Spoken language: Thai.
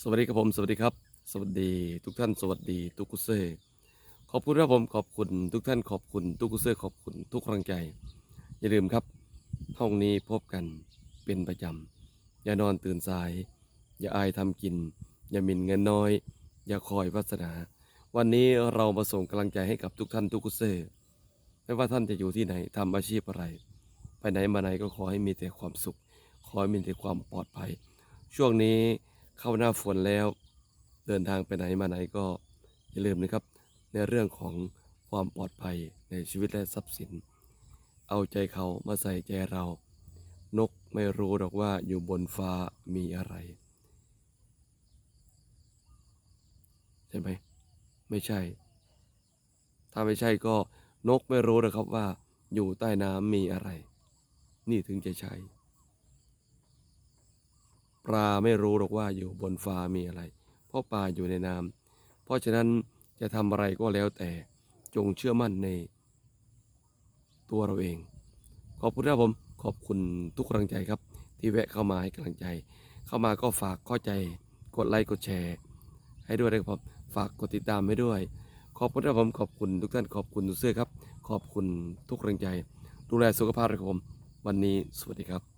สวัสดีครับผมสวัสดีครับ สวัสดีทุกท่านสวัสดีทุกกุเซ่ขอบคุณครับผมขอบคุณทุกท่านขอบคุณทุกกุเซ่ขอบคุณทุกกำลังใจ อย่าลืมครับ ห้องนี้พบกันเป็นประจำอย่านอนตื่นสาย อย่าอายทำกิน อย่าหมิ่นเงินน้อย อย่าคอยวาสนา วันนี้เรามาส่งกำลังใจให้กับทุกท่านทุกกุเซ่ไม่ว่าท่านจะอยู่ที่ไหนทำอาชีพอะไร ไปไหนมาไหนก็ขอให้มีแต่ความสุข ขอให้มีแต่ความปลอดภัย ช่วงนี้ เข้าหน้าฝนแล้ว เดินทางไปไหนมาไหนก็อย่าลืมนะครับ ในเรื่องของความปลอดภัยในชีวิตและทรัพย์สิน เอาใจเขามาใส่ใจเรา นกไม่รู้หรอกว่าอยู่บนฟ้ามีอะไร ใช่ไหมไม่ใช่ ถ้าไม่ใช่ก็นกไม่รู้หรอกครับว่าอยู่ใต้น้ำมีอะไร นี่ถึงจะใช่ ปลาไม่รู้หรอกว่าอยู่บนฟ้ามีอะไร เพราะปลาอยู่ในน้ำเพราะฉะนั้นจะทำอะไรก็แล้วแต่จงเชื่อมั่นในตัวเราเอง ขอบคุณครับผมขอบคุณทุกกำลังใจครับ ที่แวะเข้ามาให้กำลังใจ เข้ามาก็ฝากเข้าใจกดไลค์กดแชร์ ให้ด้วยนะครับฝากกดติดตามให้ด้วย ขอบคุณครับผมขอบคุณทุกท่านขอบคุณทุกเสื้อครับ ขอบคุณทุกกำลังใจ ดูแลสุขภาพนะครับผม วันนี้สวัสดีครับ